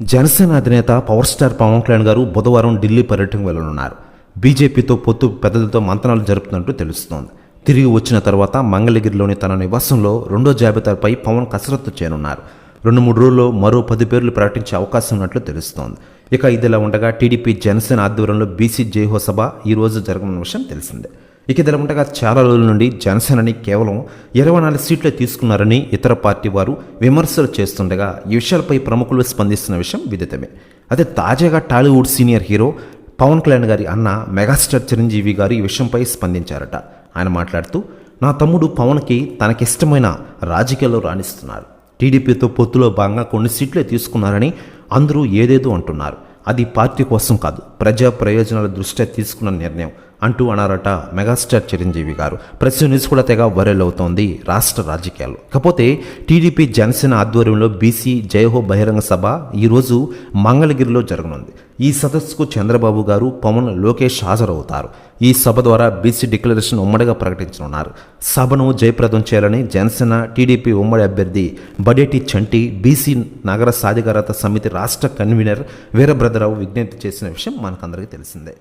జనసేన అధినేత power star Pawan Kalyan గారు బుధవారం ఢిల్లీ పర్యటనకు వెళ్ళనున్నారు బీజేపీతో పొత్తు పెద్దలతో మంతనాలు జరుపుతున్నట్టు తెలుస్తోంది. తిరిగి వచ్చిన తర్వాత మంగళగిరిలోని తన నివాసంలో రెండో జాబితాపై పవన్ కసరత్తు చేయనున్నారు. రెండు మూడు రోజుల్లో మరో పది పేర్లు ప్రకటించే అవకాశం ఉన్నట్లు తెలుస్తోంది. ఇక ఇదిలా ఉండగా టీడీపీ జనసేన ఆధ్వర్యంలో బీసీ జయహో సభ ఈ రోజు జరగనున్న విషయం తెలిసిందే. ఇక ఇదిలా ఉండగా చాలా రోజుల నుండి జనసేనని కేవలం ఇరవై నాలుగు సీట్లే తీసుకున్నారని ఇతర పార్టీ వారు విమర్శలు చేస్తుండగా ఈ విషయాలపై ప్రముఖులు స్పందిస్తున్న విషయం విదితమే. అదే తాజాగా టాలీవుడ్ సీనియర్ హీరో పవన్ కళ్యాణ్ గారి అన్న మెగాస్టార్ చిరంజీవి గారు ఈ విషయంపై స్పందించారట. ఆయన మాట్లాడుతూ నా తమ్ముడు పవన్కి తనకిష్టమైన రాజకీయాల్లో రాణిస్తున్నారు. టీడీపీతో పొత్తులో భాగంగా కొన్ని సీట్లే తీసుకున్నారని అందరూ ఏదేదో అంటున్నారు. అది పార్టీ కోసం కాదు ప్రజా ప్రయోజనాల దృష్ట్యా తీసుకున్న నిర్ణయం. అంటూ అన్నారట మెగాస్టార్ చిరంజీవి గారు. ప్రస్తుత న్యూస్ కూడా తెగ వైరల్ అవుతోంది రాష్ట్ర రాజకీయాలు కాకపోతే టీడీపీ జనసేన ఆధ్వర్యంలో బీసీ జయహో బహిరంగ సభ ఈరోజు మంగళగిరిలో జరగనుంది. ఈ సదస్సుకు చంద్రబాబు గారు పవన్ లోకేష్ హాజరవుతారు. ఈ సభ ద్వారా బీసీ డిక్లరేషన్ ఉమ్మడిగా ప్రకటించనున్నారు. సభను జయప్రదం చేయాలని జనసేన టీడీపీ ఉమ్మడి అభ్యర్థి బడేటి చంటి బీసీ నగర సాధికారత సమితి రాష్ట్ర కన్వీనర్ వీరభద్రరావు విజ్ఞప్తి చేసిన విషయం మనకందరికీ తెలిసిందే.